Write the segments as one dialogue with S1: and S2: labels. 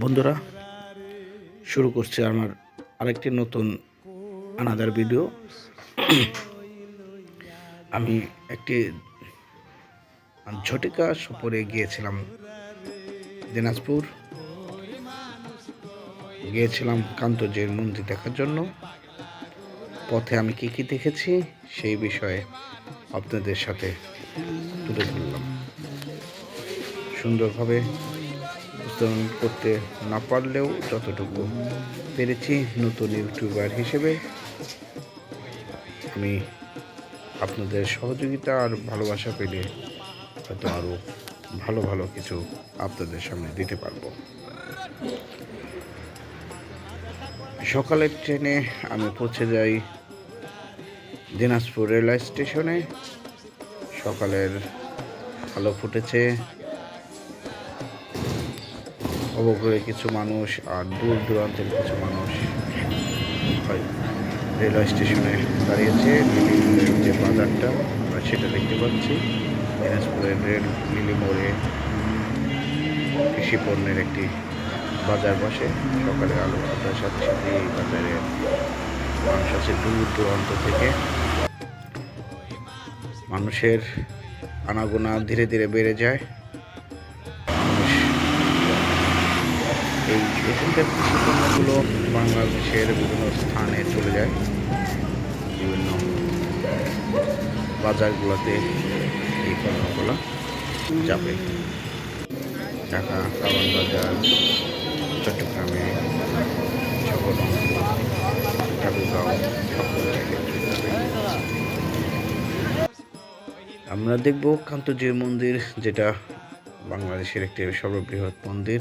S1: বন্ধুরা, শুরু করছে আমার আরেকটি নতুন আনাদার ভিডিও। আমি একটি ঝটিকা সফরে গিয়েছিলাম দিনাজপুর। গিয়েছিলাম কান্তজির মন্দির দেখার জন্য। পথে আমি কি কি দেখেছি সেই বিষয়ে আপনাদের সাথে তুলে ধরলাম। সুন্দরভাবে উপস্থাপন করতে না পারলেও যতটুকু পেরেছি নতুন ইউটিউবার হিসেবে, আমি আপনাদের সহযোগিতা আর ভালোবাসা পেলে হয়তো আরও ভালো ভালো কিছু আপনাদের সামনে দিতে পারব। সকালের ট্রেনে আমি পৌঁছে যাই দিনাজপুর রেলওয়ে স্টেশনে। সকালের আলো ফুটেছে। অবগ্রহে কিছু মানুষ আর দূর দূরান্তের কিছু মানুষ হয়। রেলওয়ে স্টেশনে দাঁড়িয়েছে যে বাজারটা, আমরা সেটা দেখতে পাচ্ছি। দিনাজপুরের রেল নীলিমোড়ে কৃষি পণ্যের একটি বাজার বসে। সকালে আলো ফোটার সাথে সাথে এই বাজারে মানুষ আছে দূর দূরান্ত থেকে। মানুষের আনাগোনা ধীরে ধীরে বেড়ে যায়। পণ্যগুলো বাংলাদেশের বিভিন্ন স্থানে চলে যায়। বিভিন্ন বাজারগুলোতে এই পণ্যগুলো যাবে। ঢাকা কাবান বাজার চট্টগ্রামে জায়গায় আমরা দেখব কান্তজির মন্দির, যেটা বাংলাদেশের একটি সর্ববৃহৎ মন্দির।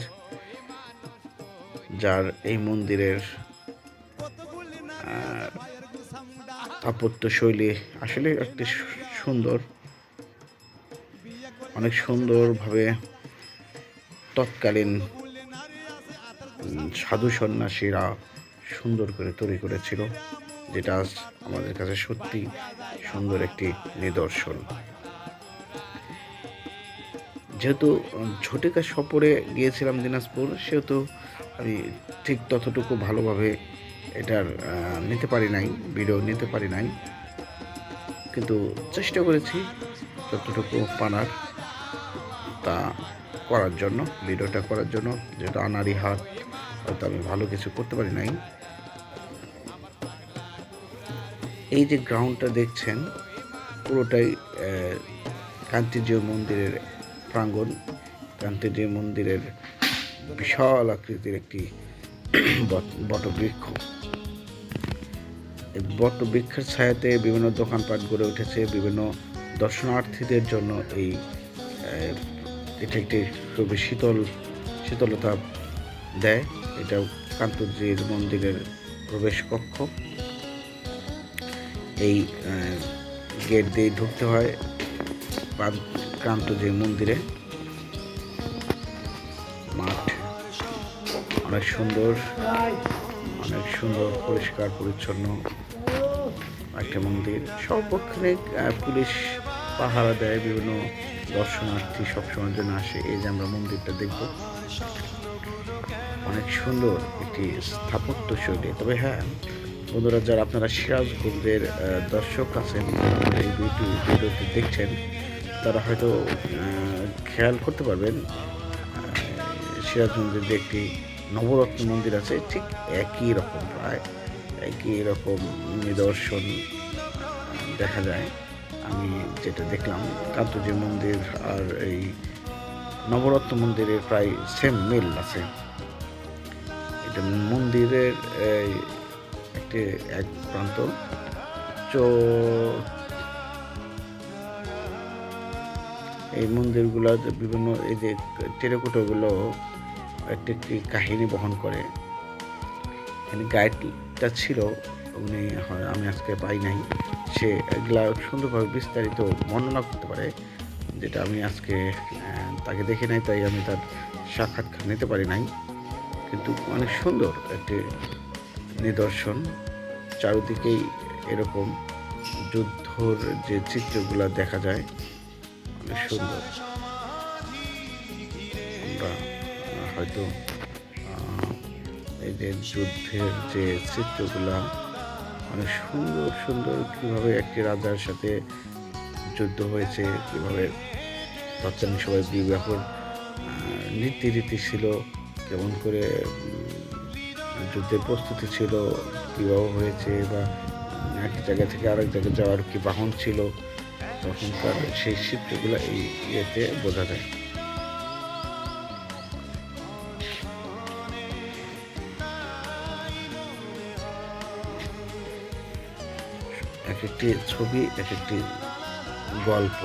S1: যার এই মন্দিরের স্থাপত্য শৈলী আসলে একটি সুন্দর, অনেক সুন্দরভাবে তৎকালীন সাধু সন্ন্যাসীরা সুন্দর করে তৈরি করেছিল, যেটা আজ আমাদের কাছে সত্যি সুন্দর একটি নিদর্শন। যেহেতু ঝটিকা সফরে গিয়েছিলাম দিনাজপুর, সেহেতু আমি ঠিক ততটুকু ভালোভাবে এটার নিতে পারি নাই ভিডিও নিতে পারি নাই। কিন্তু চেষ্টা করেছি যতটুকু পানার তা করার জন্য ভিডিওটা করার জন্য যেটা আনারি হাট হয়তো আমি ভালো কিছু করতে পারি নাই। এই যে গ্রাউন্ডটা দেখছেন পুরোটাই আহ, কান্তিজিউ মন্দিরের প্রাঙ্গণ কান্তিজিউ মন্দিরের বিশাল আকৃতির একটি বট- বটবৃক্ষ। এই বটবৃক্ষের ছায়াতে বিভিন্ন দোকানপাট গড়ে উঠেছে, বিভিন্ন দর্শনার্থীদের জন্য এই এটা একটি খুবই শীতল, শীতলতা দেয়। এটা কান্তজির মন্দিরের প্রবেশ কক্ষ। এই গেট দিয়ে ঢুকতে হয় কান- কান্তজির মন্দিরে। মাঠ অনেক সুন্দর অনেক সুন্দর, পরিষ্কার, পরিচ্ছন্ন একটা মন্দির। সর্বক্ষণে পুলিশ পাহারা দেয়, বিভিন্ন দর্শনার্থী সবসময়ের জন্য আসে। এই যে আমরা মন্দিরটা দেখব, অনেক সুন্দর একটি স্থাপত্য শৈলী। তবে হ্যাঁ বন্ধুরা, যারা আপনারা সিরাজগঞ্জের দর্শক আছেন, এই ভিডিও ভিডিওটি দেখছেন, তারা হয়তো খেয়াল করতে পারবেন সিরাজগঞ্জের যে একটি নবরত্ন মন্দির আছে, ঠিক একই রকম প্রায়, একই রকম নিদর্শন দেখা যায়। আমি যেটা দেখলাম, কান্তজি মন্দির আর এই নবরত্ন মন্দিরের প্রায় সেম মিল আছে। এটা মন্দিরের একটি এক প্রান্ত। এই মন্দিরগুলো বিভিন্ন এই যে টেরাকোটাগুলো একটি একটি কাহিনী বহন করে। এখানে গাইডটা ছিল, উনি আমি আজকে পাই নাই। সে এগুলা সুন্দরভাবে বিস্তারিত বর্ণনা করতে পারে, যেটা আমি আজকে তাকে দেখে নাই, তাই আমি তার সাক্ষাৎকার নিতে পারি নাই। কিন্তু অনেক সুন্দর একটি নিদর্শন, চারিদিকেই এরকম যুদ্ধর যে চিত্রগুলো দেখা যায়, অনেক সুন্দর। আমরা হয়তো এই যে যুদ্ধের যে চিত্রগুলা অনেক সুন্দর সুন্দর কীভাবে একটি রাজার সাথে যুদ্ধ হয়েছে, কীভাবে তৎকালীন সবাই বিবাহর নীতি রীতি ছিল, কেমন করে যুদ্ধের প্রস্তুতি ছিল, বিবাহ হয়েছে বা এক জায়গা থেকে আরেক জায়গায় যাওয়ার কি বাহন ছিল, তখনকার সেই চিত্রগুলো এই ইয়েতে বোঝা যায়। এক একটি ছবি এক একটি গল্প।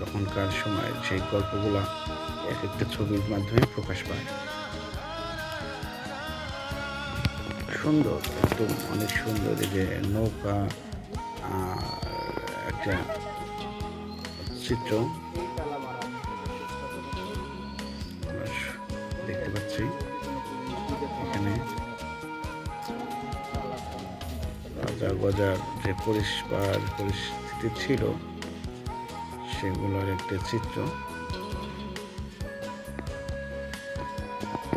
S1: তখনকার সময় সেই গল্পগুলা এক একটা ছবির মাধ্যমে প্রকাশ পায়। সুন্দর, একদম অনেক সুন্দর। এই যে নৌকা একটা চিত্র। দেখতে পাচ্ছি এখানে। রাজা গজার যে পরিষ্কার পরিস্থিতি ছিল, সেগুলোর একটা চিত্র।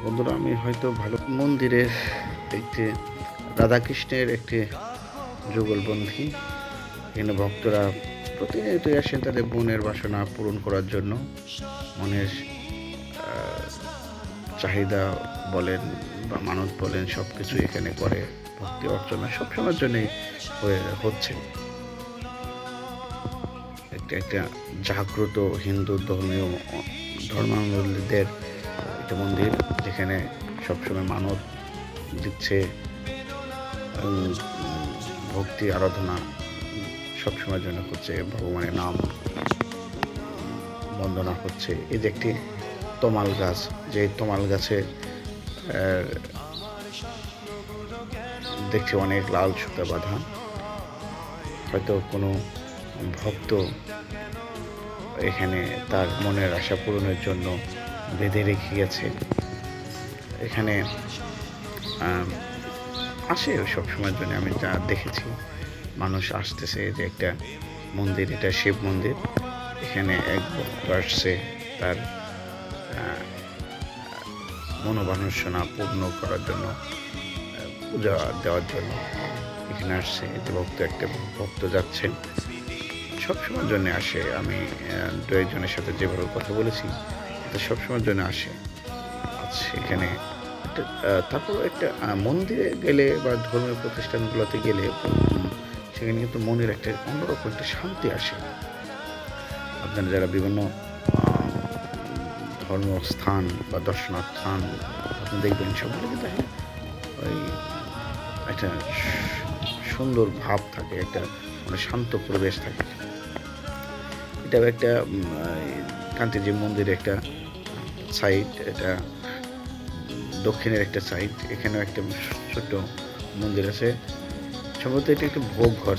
S1: বন্ধুরা, আমি হয়তো ভালো মন্দিরের একটি রাধাকৃষ্ণের একটি যুগলবন্ধী এখানে ভক্তরা প্রতিনিয়তই আসেন তাদের মনের বাসনা পূরণ করার জন্য। মনের চাহিদা বলেন বা মানত বলেন সব কিছু এখানে করে, ভক্তি অর্চনা সবসময়ের জন্যই হয়ে, হচ্ছে। একটা একটা জাগ্রত হিন্দু ধর্মীয়, ধর্মাবলম্বীদের একটা মন্দির যেখানে সবসময় মানত দিচ্ছে ভক্তি আরাধনা সবসময়ের জন্য হচ্ছে ভগবানের নাম বন্দনা হচ্ছে এই যে একটি তমাল গাছ, যে তমাল গাছে দেখছি অনেক লাল সুতা বাঁধা। হয়তো কোনো ভক্ত এখানে তার মনের আশা পূরণের জন্য বেঁধে রেখে গেছে। এখানে আসে সব সময়ের জন্য, আমি যা দেখেছি, মানুষ আসতেছে যে একটা মন্দির, এটা শিব মন্দির। এখানে এক ভক্ত আসছে তার মনোবাসনা পূর্ণ করার জন্য পূজা দেওয়ার জন্য এখানে আসছে। যে ভক্ত একটা ভক্ত যাচ্ছে সবসময়ের জন্য আসে। আমি দু একজনের সাথে যেভাবে কথা বলেছি তো সবসময়ের জন্য আসে। এখানে তারপর একটা মন্দিরে গেলে বা ধর্মীয় প্রতিষ্ঠানগুলোতে গেলে সেখানে কিন্তু মনের একটা, অন্যরকম একটা শান্তি আসে। আপনারা যারা বিভিন্ন ধর্মীয় স্থান বা দর্শনার্থ স্থান আপনি দেখবেন সবগুলো কিন্তু ওই একটা সুন্দর ভাব থাকে, একটা মানে শান্ত পরিবেশ থাকে। এটাও একটা কান্তিজি মন্দিরের একটা সাইড এটা দক্ষিণের একটা সাইড এখানেও একটা ছোট্ট মন্দির আছে। সম্ভবত এটা একটা ভোগ ঘর